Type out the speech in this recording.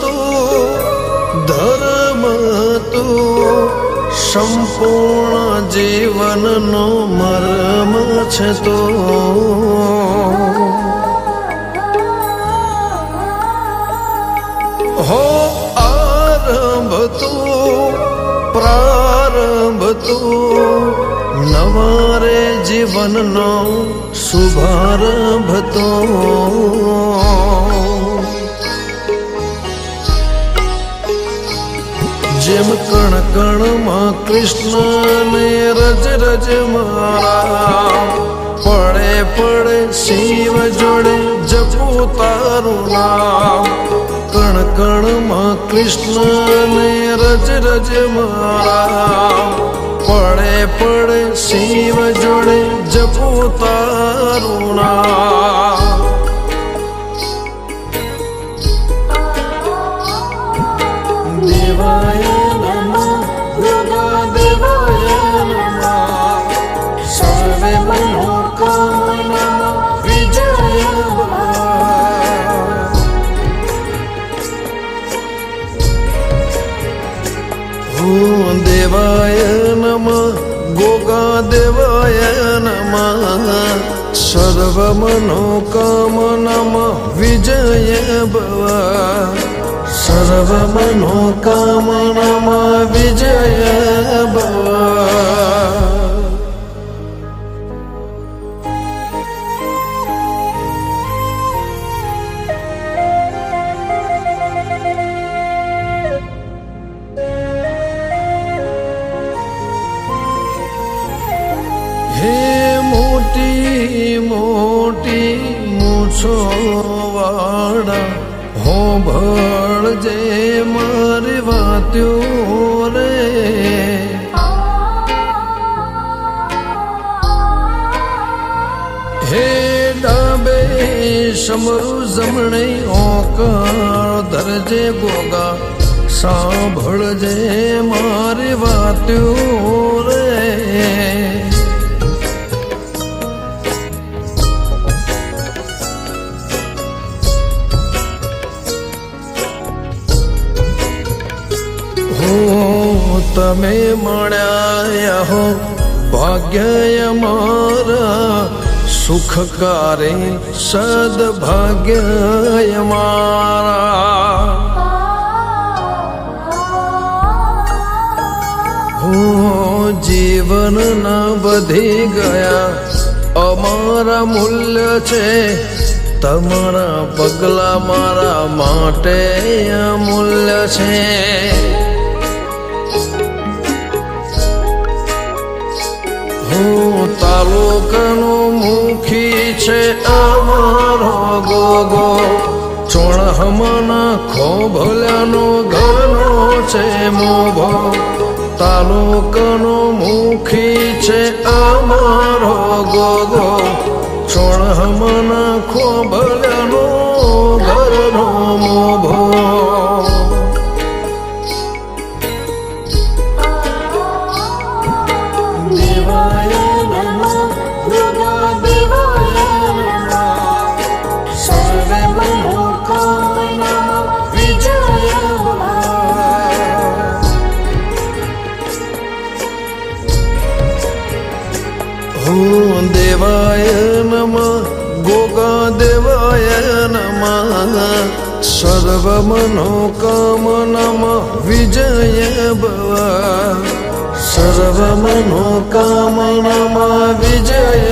તું, ધર્મ તો સંપૂર્ણ જીવનનો મર્મ છે તો. હો આરંભ તો, પ્રારંભ તો, નવારે જીવનનો શુભારંભ તો. જેમ કણ કણમાં કૃષ્ણને રજ રજ મારા પડે પડે શિવ જોડે જપું તારું નામ. કણ કણમાં કૃષ્ણને રજ રજ મારા પડે પડે શિવ જોડે જપું તારું નામ. વિષ્ણુ દેવાય નમ ગોગા દેવાય નમ સર્વ મનોકામનમ વિજય ભવા સર્વ મનોકામનમ વિજય મૂછો વાળા હો ભળજે મારી વાત્યો રે. હે ડાબે સમરુ જમણે ઓકાર ધરજે ગોગા, સાંભળજે મારી વાત્યો રે. તમે મળ્યા હો, ભાગ્ય મારા સુખકારે સદભાગ્ય મારા. હું જીવન ના વધી ગયા, અમારા મૂલ્ય છે, તમારા પગલા મારા માટે અમૂલ્ય છે. હું તાલુકાનો મુખી છે અમારો ગોગો ચોણહમના ખોભલ્યાનો ઘરનો છે મોભો તાલુકાનો મુખી છે અમારો ગોગો ચોણહમના ખોભલ્યાનો ॐ देवाय नमः गोगादेवाय नमः सर्वमनोकामनम विजय भव सर्वमनोकामनम विजय